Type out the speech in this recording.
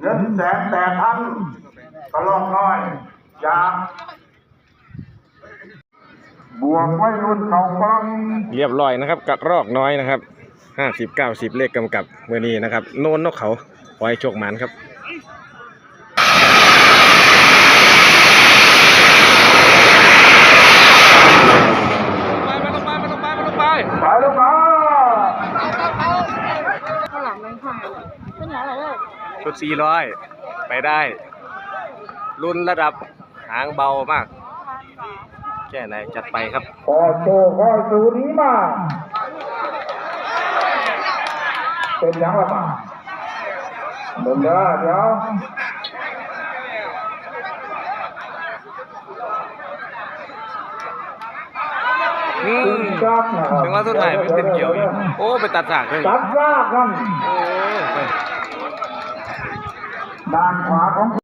เงินแสนแต่พันกระลอกน้อยอยากบวกไว้รุ่นเขาฟังเรียบร้อยนะครับกระรอกน้อยนะครับห้าสิบเก้าสิบเลขกำกับเมื่อนี้นะครับ โนนนกเขาไว้โชคหมันครับ ไปไปลงไปไปลงไปไปลงไป ไปลูกค้า ข้างหลังแมงผ่า เป็นอย่างไรเลยชุดสี่ร้อยไปได้ รุ่นระดับหางเบามาก แค่ไหนจัดไปครับขอโชว์ขอสูนี้มา เป็นยังละมาเดินเด้อเดี๋ยว อืมจับนะครับถึงว่าสุดท้ายไม่เป็นเกี่ยวอยู่โอ้ ไปตัดสากเลยจับรากนั่นโอ้ยด้านขวาของ